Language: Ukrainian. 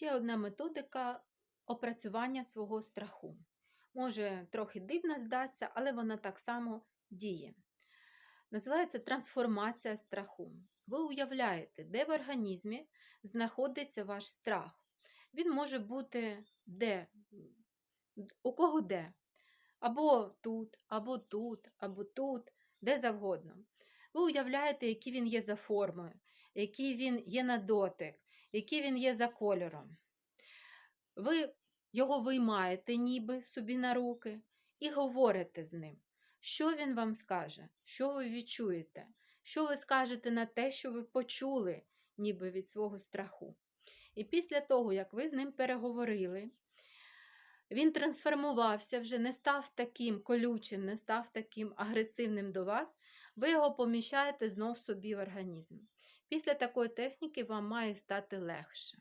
ще одна методика опрацювання свого страху. Може, трохи дивно здатися, але вона так само діє. Називається трансформація страху. Ви уявляєте, де в організмі знаходиться ваш страх. Він може бути де, у кого де. Або тут, або тут, або тут, де завгодно. Ви уявляєте, який він є за формою, який він є на дотик, який він є за кольором. Ви його виймаєте ніби собі на руки і говорите з ним. Що він вам скаже, що ви відчуєте, що ви скажете на те, що ви почули, ніби від свого страху. І після того, як ви з ним переговорили, він трансформувався, вже не став таким колючим, не став таким агресивним до вас, ви його поміщаєте знов собі в організм. Після такої техніки вам має стати легше.